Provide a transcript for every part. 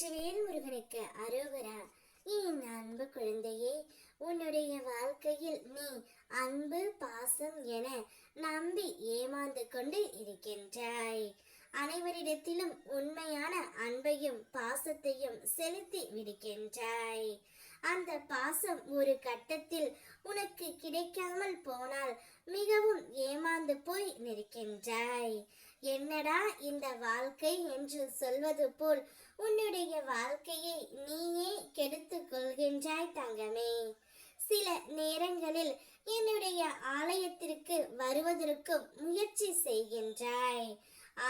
சிவேல் முருகனுக்கு அரோகரா. என் அன்பு குழந்தையே உன்னுடைய வாழ்க்கையில் நீ அன்பு பாசம் என நம்பி ஏமாந்து கொண்டு இருக்கின்றாய். அனைவரிடத்திலும் உண்மையான அன்பையும் பாசத்தையும் செலுத்தி விடுகின்றாய் அந்த பாசம் ஒரு கட்டத்தில் உனக்கு கிடைக்காமல் போனால் மிகவும் ஏமாந்து போய் நிற்கின்றாய். என்னடா இந்த வாழ்க்கை என்று சொல்வது போல் உன்னுடைய வாழ்க்கையை நீயே கெடுத்துக் கொள்கின்றாய் தங்கமே. சில நேரங்களில் என்னுடைய ஆலயத்திற்கு வருவதற்கு முயற்சி செய்கின்றாய்.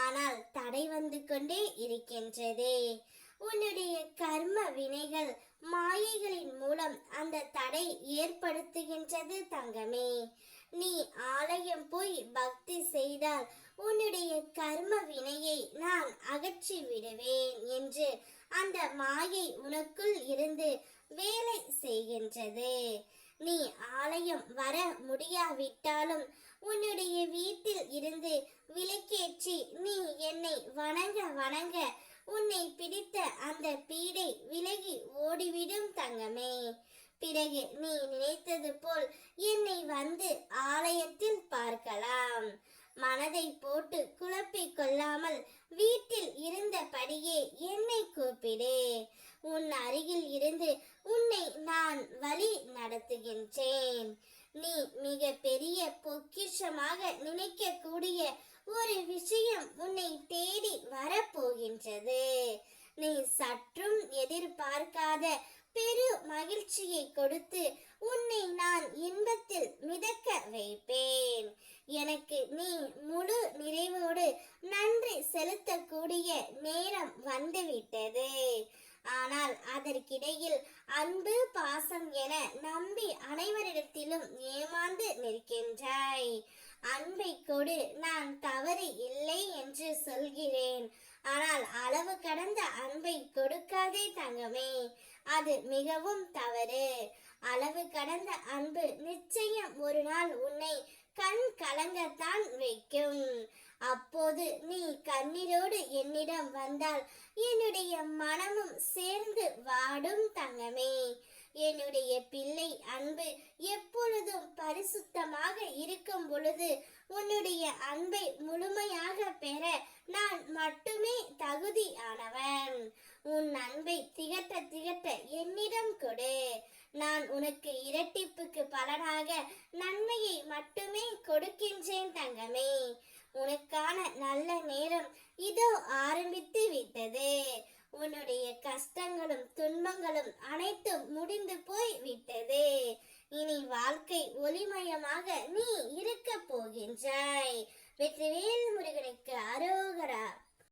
ஆனால் தடை வந்து கொண்டே இருக்கின்றதே. உன்னுடைய கர்ம வினைகள் மாயைகளின் மூலம் அந்த தடை ஏற்படுத்துகின்றது தங்கமே. நீ ஆலயம் போய் பக்தி செய்தால் உன்னுடைய கர்ம வினையை நான் அகற்றி விடுவேன் என்று அந்த மாயை உனக்குள் இருந்து வேலை செய்கின்றது. நீ ஆலயம் வர முடியாவிட்டாலும் உன்னுடைய வீட்டில் இருந்து விலக்கேற்றி நீ என்னை வணங்க வணங்க உன்னை பிடித்த அந்த பீடை விலகி ஓடிவிடும் தங்கமே. பிறகு நீ நினைத்தது போல் என்னை வந்து ஆலயத்தில் பார்க்கலாம். மனதை போட்டு குழப்பிக் கொள்ளாமல் வீட்டில் இருந்தபடியே என்னை கூப்பிடு. உன் அருகில் இருந்து உன்னை நான் வழி நடத்துகின்றேன். நீ மிக பெரிய பொக்கிஷமாக நினைக்கக்கூடிய ஒரு விஷயம் உன்னை தேடி வரப்போகின்றது. நீ சற்றும் எதிர்பார்க்காத பெரு மகிழ்ச்சியை கொடுத்து உன்னை நான் இன்பத்தில் மிதக்க வைப்பேன். எனக்கு நீ அதற்கிடையில் அன்பு பாசம் என நம்பி அனைவரிடத்திலும் ஏமாந்து நிற்கின்றாய். அன்பை கொடு நான் தவறு இல்லை என்று சொல்கிறேன். ஆனால் அளவு கடந்த அன்பை கொடுக்காதே தங்கமே அது மிகவும் தவறு. அளவு கடந்த அன்பு நிச்சயம் ஒரு நாள் உன்னை கண் கலங்கத்தான் வைக்கும். அப்போது நீ கண்ணீரோடு என்னிடம் வந்தால் என்னுடைய மனமும் சே வாடும் தங்கமே. என்னுடைய பிள்ளை அன்பு எப்பொழுதும் பரிசுத்தமாக இருக்கும் பொழுது உன்னுடைய அன்பை முழுமையாக பெற நான் மட்டுமே தகுதியானவன். உன் அன்பை திகட்ட திகட்ட என்னிடம் கொடு. நான் உனக்கு இரட்டிப்புக்கு பலனாக நன்மையை மட்டுமே கொடுக்கின்றேன் தங்கமே. உனக்கான நல்ல நேரம் இதோ ஆரம்பித்து விட்டது. உன்னுடைய கஷ்டங்களும் துன்பங்களும் அனைத்தும் முடிந்து போய் விட்டது இனி வாழ்க்கை ஒளிமயமாக நீ இருக்க போகின்றாய். வெற்றிவேல் முருகனுக்கு அரோகரா.